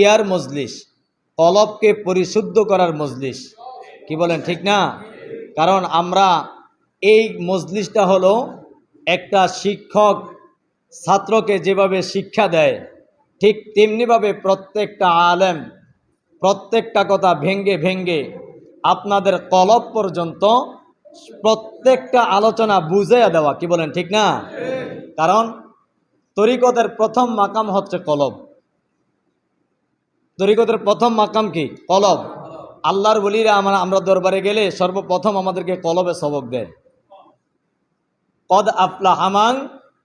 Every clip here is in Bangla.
ইয়ার মজলিস কলবকে পরিশুদ্ধ করার মজলিস। কি বলেন, ঠিক না? কারণ আমরা এই মজলিসটা হলো একটা শিক্ষক ছাত্রকে যেভাবে শিক্ষা দেয়, ঠিক তেমনিভাবে প্রত্যেকটা আলেম প্রত্যেকটা কথা ভেঙ্গে ভেঙ্গে আপনাদের কলব পর্যন্ত প্রত্যেকটা আলোচনা বুঝাইয়া দেওয়া, কি বলেন, ঠিক না? কারণ তরিকতের প্রথম মাকাম হচ্ছে কলব তরিকতের প্রথম মাকাম কি? কলব। আল্লাহর বলিরা আমরা আমরা দরবারে গেলে সর্বপ্রথম আমাদেরকে কলবে সবক দেয় কদ আপলা হামাং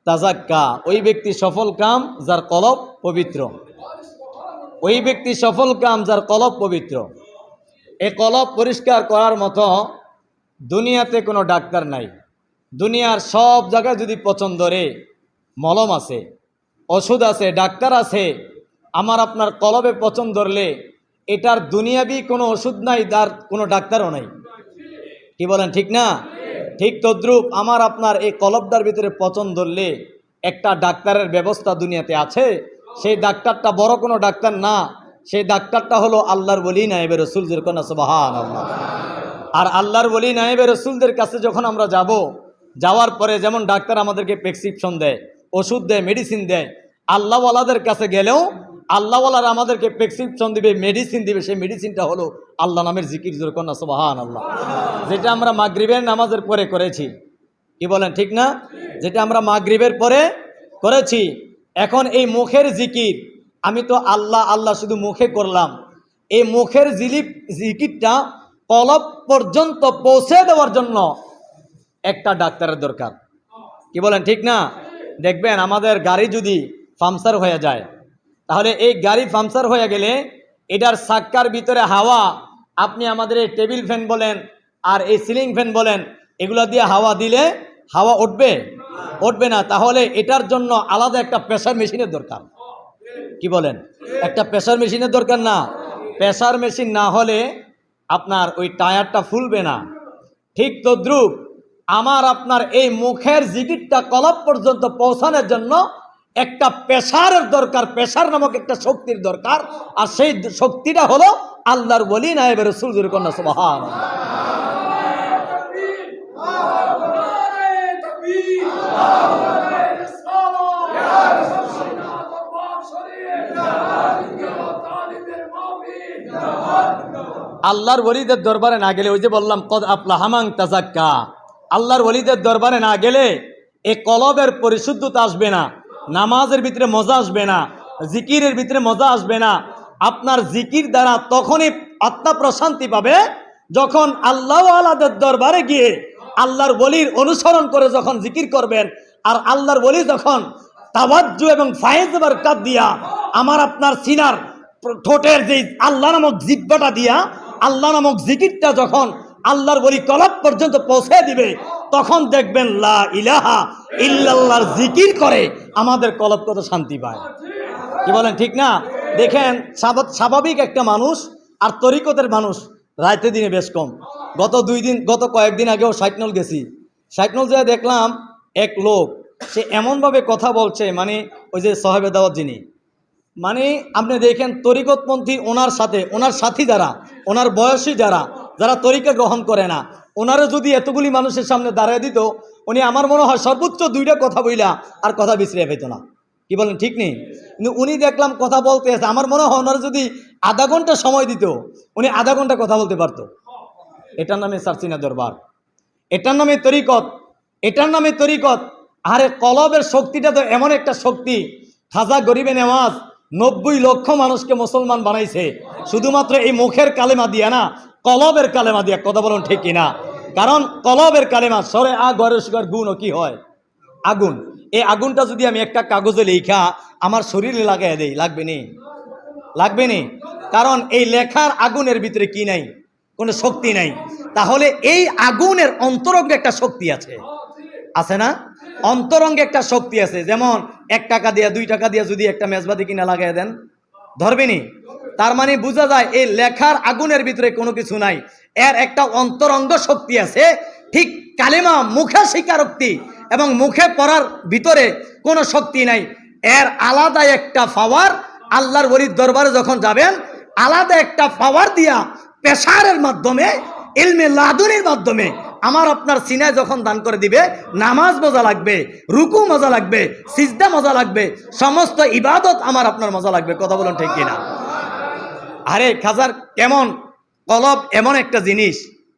তাজাক্কা। ওই ব্যক্তি সফল কাম, যার কলব পবিত্র। ওই ব্যক্তি সফল কাম, যার কলব পবিত্র। এ কলব পরিষ্কার করার মতো দুনিয়াতে কোনো ডাক্তার নাই। দুনিয়ার সব জায়গায় যদি পছন্দ রে মলম আছে, ওষুধ আছে, ডাক্তার আছে আমার আপনার কলবে পছন্দ ধরলে, এটার দুনিয়াবি কোনো ওষুধ নাই, তার কোনো ডাক্তারও নাই। কি বলেন, ঠিক না? ঠিক তদ্রুপ আমার আপনার এই কলবটার ভিতরে পছন্দ ধরলে একটা ডাক্তারের ব্যবস্থা দুনিয়াতে আছে। সেই ডাক্তারটা বড় কোনো ডাক্তার না। সেই ডাক্তারটা হলো আল্লাহর বলি নাইবে রসুল যেরকম সুবাহান আর আল্লাহর বলি নাইবে রসুলদের কাছে যখন আমরা যাব, যাওয়ার পরে যেমন ডাক্তার আমাদেরকে প্রেসক্রিপশন দেয়, ওষুধ দেয়, মেডিসিন দেয়, আল্লাহওয়ালাদের কাছে গেলেও আল্লাহওয়ালারা আমাদেরকে প্রেসক্রিপশন দিবে মেডিসিন দিবে, সেই মেডিসিনটা হলো আল্লাহ নামের জিকির জোরকন্যা সুবাহান আল্লাহ যেটা আমরা মাগরিবের নামাজের পরে করেছি। কি বলেন, ঠিক না? যেটা আমরা মাগরিবের পরে করেছি। এখন এই মুখের জিকির, আমি তো আল্লাহ আল্লাহ শুধু মুখে করলাম। এই মুখের জিলিপ, জিকিরটা কলব পর্যন্ত পৌঁছে দেওয়ার জন্য একটা ডাক্তারের দরকার। কি বলেন, ঠিক না? দেখবেন আমাদের গাড়ি যদি পাংচার হয়ে যায় তাহলে এই গাড়ি পাংচার হয়ে গেলে এটার সাক্কার ভিতরে হাওয়া, আপনি আমাদের এই টেবিল ফ্যান বলেন আর এই সিলিং ফ্যান বলেন, এগুলো দিয়ে হাওয়া দিলে হাওয়া উঠবে? উঠবে না। তাহলে এটার জন্য আলাদা একটা প্রেশার মেশিনের দরকার। কি বলেন? একটা প্রেশার মেশিনের দরকার না। প্রেশার মেশিন না হলে আপনার ওই টায়ারটা ফুলবে না। ঠিক তদ্রুপ আমার আপনার এই মুখের জিকিরটা কলব পর্যন্ত পৌঁছানোর জন্য একটা পেশারের দরকার, পেশার নামক একটা শক্তির দরকার, আর সেই শক্তিটা হলো আল্লাহর বলি নায়েব রসুল কন্যা সুবহান আল্লাহর ওলিদের দরবারে না গেলে, ওই যে বললাম, কদ আপলা হামাং তাজাক্কা। আল্লাহর ওলিদের দরবারে না গেলে, এ কলবের পরিশুদ্ধতা আসবে না। নামাজের ভিতরে মজা আসবে না, জিকিরের ভিতরে মজা আসবে না। আপনার জিকির দ্বারা তখনই আত্মা প্রশান্তি পাবে যখন আল্লাহ আলাদের দরবারে গিয়ে আল্লাহর বলির অনুসরণ করে যখন জিকির করবেন আর আল্লাহর বলি যখন তাবাজ্জু এবং ফায়েজ বারকাত দিয়া আমার আপনার সিনার ঠোঁটের যে আল্লাহ নামক জিব্বাটা দিয়া আল্লাহ নামক জিকিরটা যখন আল্লাহর বলি কলব পর্যন্ত পৌঁছে দিবে, তখন দেখবেন লা ইলাহা ইল্লাল্লাহর জিকির করে আমাদের কলব কত শান্তি পায়। কি বলেন, ঠিক না? দেখেন স্বাভাবিক একটা মানুষ আর তরিকতের মানুষ রাইতে দিনে বেশ কম। গত দুই দিন, গত কয়েকদিন আগেও সাইটনল গেছি। সাইটনল যেয়ে দেখলাম, এক লোক, সে এমনভাবে কথা বলছে মানে ওই যে সাহেবে দাওয়াত যিনি। মানে আপনি দেখেন, তরিকতপন্থী ওনার সাথে, ওনার সাথী যারা, ওনার বয়সী যারা যারা তরিকা গ্রহণ করে না, ওনারও যদি এতগুলি মানুষের সামনে দাঁড়িয়ে দিত উনি আমার মনে হয় সর্বোচ্চ দুইটা কথা বইলা আর কথা বিছড়িয়ে পেত না। কি বলেন, ঠিক নেই? কিন্তু উনি দেখলাম কথা বলতে আছে। আমার মনে হয় ওনার যদি আধা ঘণ্টা সময় দিত, উনি আধা ঘণ্টা কথা বলতে পারতো। এটার নামে সারসিনা দরবার। এটার নামে তরিকত। এটার নামে তরিকত। আরে কলবের শক্তিটা তো এমন একটা শক্তি। খাজা গরিবে নেওয়াজ নব্বই লক্ষ মানুষকে মুসলমান বানাইছে। শুধুমাত্র এই মুখের কালেমা দিয়া না, কলবের কালেমা দিয়া, কথা বলুন ঠিক কিনা? কারণ কলবের কালেমা সরে আ গরের সুগার গুণ, ও কি হয়? আগুন। এই আগুনটা যদি আমি একটা কাগজে লেখা, আমার শরীরে লাগাই দেই, লাগবে নি? লাগবে নি? কারণ এই লেখার আগুনের ভিতরে কি নাই? কোনো শক্তি নাই। তাহলে এই আগুনের অন্তরঙ্গে একটা শক্তি আছে। আছে না? অন্তরঙ্গে একটা শক্তি আছে। যেমন এক টাকা দিয়া, দুই টাকা দিয়া যদি একটা মেজবাতি কিনা লাগাই দেন ধরবেনি তার মানে বোঝা যায় এই লেখার আগুনের ভিতরে কোনো কিছু নাই। এর একটা অন্তরঙ্গ শক্তি আছে, ঠিক কালেমা মুখে স্বীকারোক্তি এবং মুখে পড়ার ভিতরে কোনো শক্তি নাই। এর আলাদা একটা পাওয়ার আল্লাহর ওলির দরবারে যখন যাবেন, আলাদা একটা পাওয়ার দিয়া পেশারের মাধ্যমে, ইলমে লাদুনির মাধ্যমে আমার আপনার সিনায় যখন দান করে দিবে, নামাজ মজা লাগবে, রুকু মজা লাগবে, সিজদা মজা লাগবে, সমস্ত ইবাদত আমার আপনার মজা লাগবে, কথা বলুন ঠিক কিনা? আরে খাজার কেমন? কলব এমন একটা জিনিস।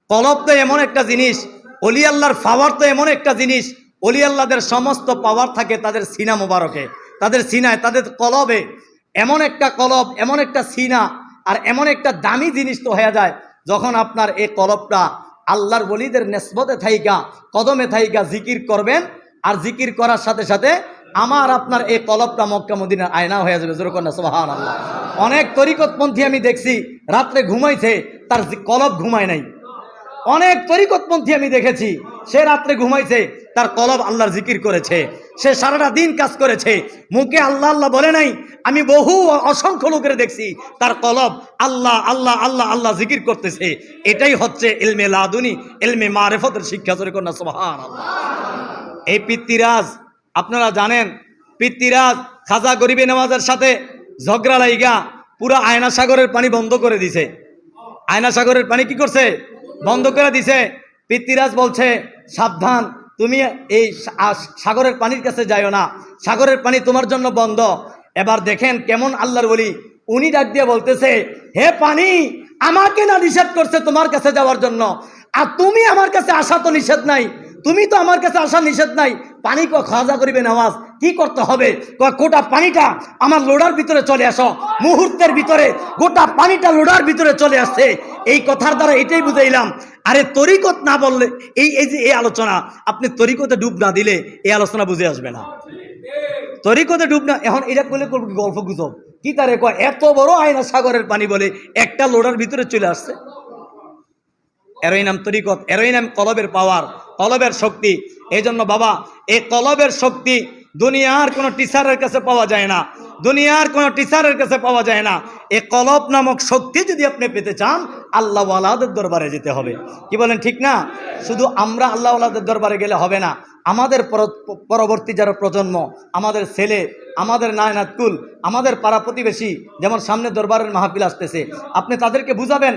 কলব তো এমন একটা জিনিস, অলি আল্লাহর পাওয়ার তো এমন একটা জিনিস, অলি আল্লাহদের সমস্ত পাওয়ার থাকে তাদের সিনা মোবারকে, তাদের সিনায়, তাদের কলবে। এমন একটা কলব, এমন একটা সিনা, আর এমন একটা দামি জিনিস তো হয়ে যায় যখন আপনার এই কলবটা আল্লাহর বলিদের নেসবতে থাইকা, কদমে থাইকা জিকির করবেন, আর জিকির করার সাথে সাথে আমার আপনার এই কলবটা মক্কা মদিনার আয়না হয়ে যাবে। যেরকম সোহান আল্লাহ অনেক তরিকতপন্থী আমি দেখছি, রাত্রে ঘুমাইছে, তার কলব ঘুমায় নাই। অনেক তরিকতপন্থী আমি দেখেছি, সে রাত্রে ঘুমাইছে, তার কলব আল্লাহর জিকির করেছে। সে সারাটা দিন কাজ করেছে। মুখে আল্লাহ আল্লাহ বলে নাই, আমি বহু অসংখ্য লোকের দেখছি, তার কলব আল্লাহ আল্লাহ আল্লাহ আল্লাহ জিকির করতেছে। এটাই হচ্ছে এলমে লাদুনি এলমে মারেফতের শিক্ষা, জোরে কন্যা সোহান এই পিতৃরাজ, আপনারা জানেন, পিতৃরাজ খাজা গরিবে নামাজের সাথে ঝগড়া লাইগা পুরো আয়না সাগরের পানি বন্ধ করে দিছে। আয়না সাগরের পানি কি করছে? বন্ধ করে দিছে। পিতৃরাজ বলছে, সাবধান, তুমি এই সাগরের পানির কাছে যাইও না। সাগরের পানি তোমার জন্য বন্ধ। এবার দেখেন কেমন আল্লাহর বলি উনি ডাক দিয়ে বলতেছে, হে পানি, আমাকে না নিষেধ করছে তোমার কাছে যাওয়ার জন্য। আর তুমি আমার কাছে আসা তো নিষেধ নাই। তুমি তো আমার কাছে আসা নিষেধ নাই। পানি খাজা করিবে নামাজ কি করতে হবে? গোটা পানিটা আমার লোডার ভিতরে চলে আসো। মুহূর্তের ভিতরে গোটা পানিটা লোডার ভিতরে চলে আসছে। এই কথার দ্বারা এটাই বুঝাইলাম। আরে তরিকত না বললে, এই এই যে, এই আলোচনা, আপনি তরিকতে ডুব না দিলে এই আলোচনা বুঝে আসবে না। তরিকতে ডুব না, এখন এটা করলে করব গল্প গুজব? কি তারে কয়, এত বড় আয়না সাগরের পানি বলে একটা লোডার ভিতরে চলে আসছে? এরই নাম তরিকত, এরই নাম কলবের পাওয়ার কলবের শক্তি। এই জন্য বাবা, এই কলবের শক্তি দুনিয়ার কোনো টিচারের কাছে পাওয়া যায় না। দুনিয়ার কোনো টিচারের কাছে পাওয়া যায় না। এ কলব নামক শক্তি যদি আপনি পেতে চান আল্লাহ আলাদের দরবারে যেতে হবে। কি বলেন ঠিক না? শুধু আমরা আল্লাহ আলাদের দরবারে গেলে হবে না। আমাদের পরবর্তী যারা প্রজন্ম, আমাদের ছেলে, আমাদের নায়নাতকুল আমাদের পাড়া প্রতিবেশী, যেমন সামনে দরবারের মাহফিল আসতেছে, আপনি তাদেরকে বুঝাবেন